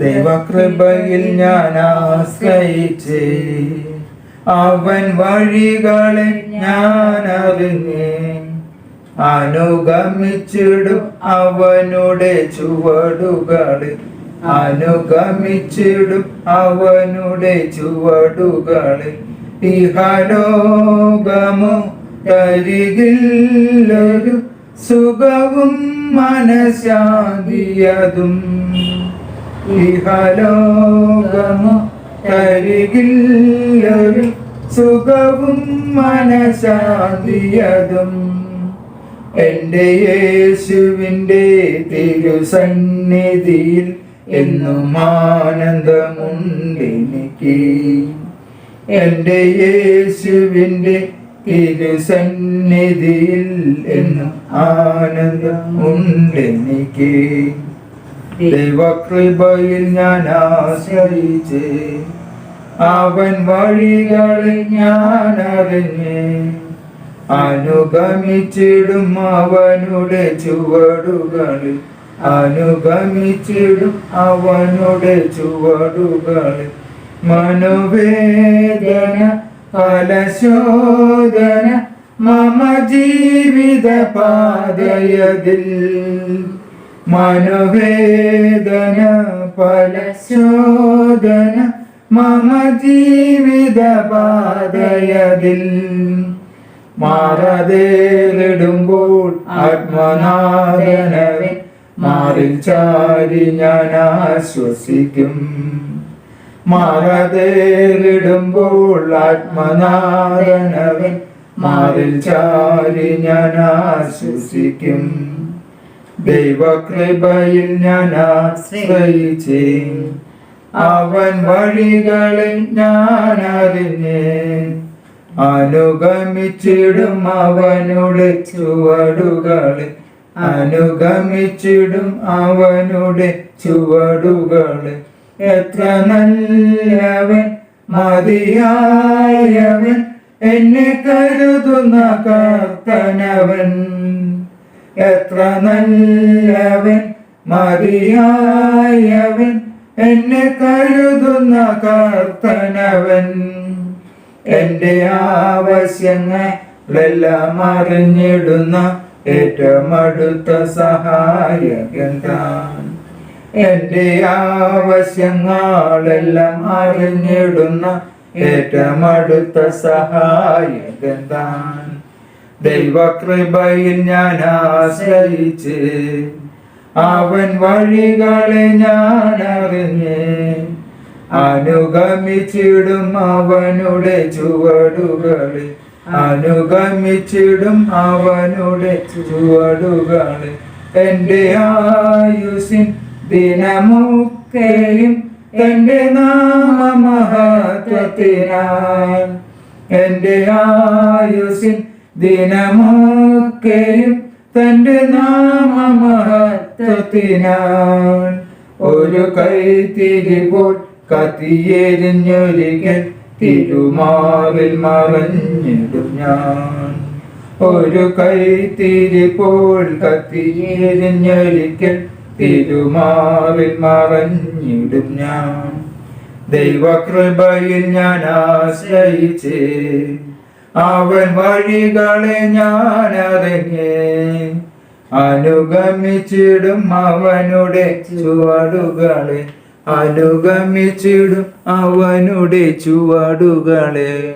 ദൈവകൃപയിൽ ഞാൻ ആശ്രയിച്ച് അവൻ വഴികളെ ഞാൻ അറിഞ്ഞേ അനുഗമിച്ചിടും അവനുടെ ചുവടുകളിൽ അനുഗമിച്ചിടും അവനുടെ ചുവടുകളിൽ ഇഹലോകമോ കരികില്ലൊരു സുഖവും മനശാന്തിയതും. ഇഹലോകമോ തരികില്ലൊരു സുഖവും മനശാന്തിയതും. എന്റെ യേശുവിന്റെ തിരുസന്നിധിയിൽ എന്നും ആനന്ദമുണ്ടെനിക്ക്. എന്റെ യേശുവിന്റെ തിരുസന്നിധിയിൽ എന്നും ആനന്ദമുണ്ടെനിക്ക്. ദൈവകൃപയിൽ ഞാൻ ആശ്രയിച്ച്. അവൻ വഴികളിൽ ഞാൻ അറിഞ്ഞ്. അനുഗമിച്ചിടും അവനുടെ ചുവടുകളിൽ. അനുഗമിച്ചിടും അവനുടെ ചുവടുകളിൽ. മനോവേദന ഫലശോധന മമ ജീവിത പാതയതിൽ. മനോവേദന ഫലശോധന മമ ജീവിത പാതയതിൽ മാറതേറിടുമ്പോൾ ആത്മനാഥനവൻ മാറിൽ ചാരി ഞാൻ ആശ്വസിക്കും. മാറതേറിടുമ്പോൾ ആത്മനാഥനവൻ മാറിൽ ചാരി ഞാൻ ആശ്വസിക്കും. ദൈവകൃപയിൽ ഞാൻ ആശ്രയിച്ച്. അവൻ വഴികളിൽ ഞാൻ അറിഞ്ഞ്. അനുഗമിച്ചിടും അവനുടെ ചുവടുകളെ അനുഗമിച്ചിടും അവനുടെ ചുവടുകളെ എത്ര നല്ലവൻ മതിയായവൻ എന്നെ കരുതുന്ന കർത്തനവൻ. എത്ര നല്ലവൻ മതിയായവൻ എന്നെ കരുതുന്ന കർത്തനവൻ. എന്റെ ആവശ്യങ്ങളെല്ലാം അറിഞ്ഞിടുന്ന ഏറ്റവും അടുത്ത സഹായകൻ എന്റെ ആവശ്യങ്ങളെല്ലാം അറിഞ്ഞിടുന്ന ഏറ്റവും അടുത്ത സഹായകൻ ദൈവകൃപയിൽ ഞാൻ ആശ്രയിച്ച് അവൻ വഴികളെ ഞാൻ അറിഞ്ഞ് അനുഗമിച്ചിടും അവനുടെ ചുവടുകളെ അനുഗമിച്ചിടും അവനുടെ ചുവടുകളെ എന്റെ ആയുസിൻ ദിനമൊക്കെയും എന്റെ നാമ മഹത്വത്തിനാൽ എന്റെ ആയുസിൻ ദിനമൊക്കെയും തന്റെ നാമമഹത്വത്തിനാൽ ഒരു കൈത്തിരി പോൽ കത്തിയെരിഞ്ഞൊരിക്കൽ തിരുമാവിൽ മറഞ്ഞിടും ഞാൻ. ഒരു കൈത്തിരി പോൽ കത്തിയെരിഞ്ഞൊരിക്കൽ തിരുമാവിൽ മറഞ്ഞിടും ഞാൻ. ദൈവകൃപയിൽ ഞാൻ ആശ്രയിച്ച്. അവൻ വഴികളെ ഞാൻ അനുഗമിച്ചിടും അവനുടെ ചുവടുകളെ. അനുഗമിച്ചിടും അവനുടെ ചുവടുകളെ.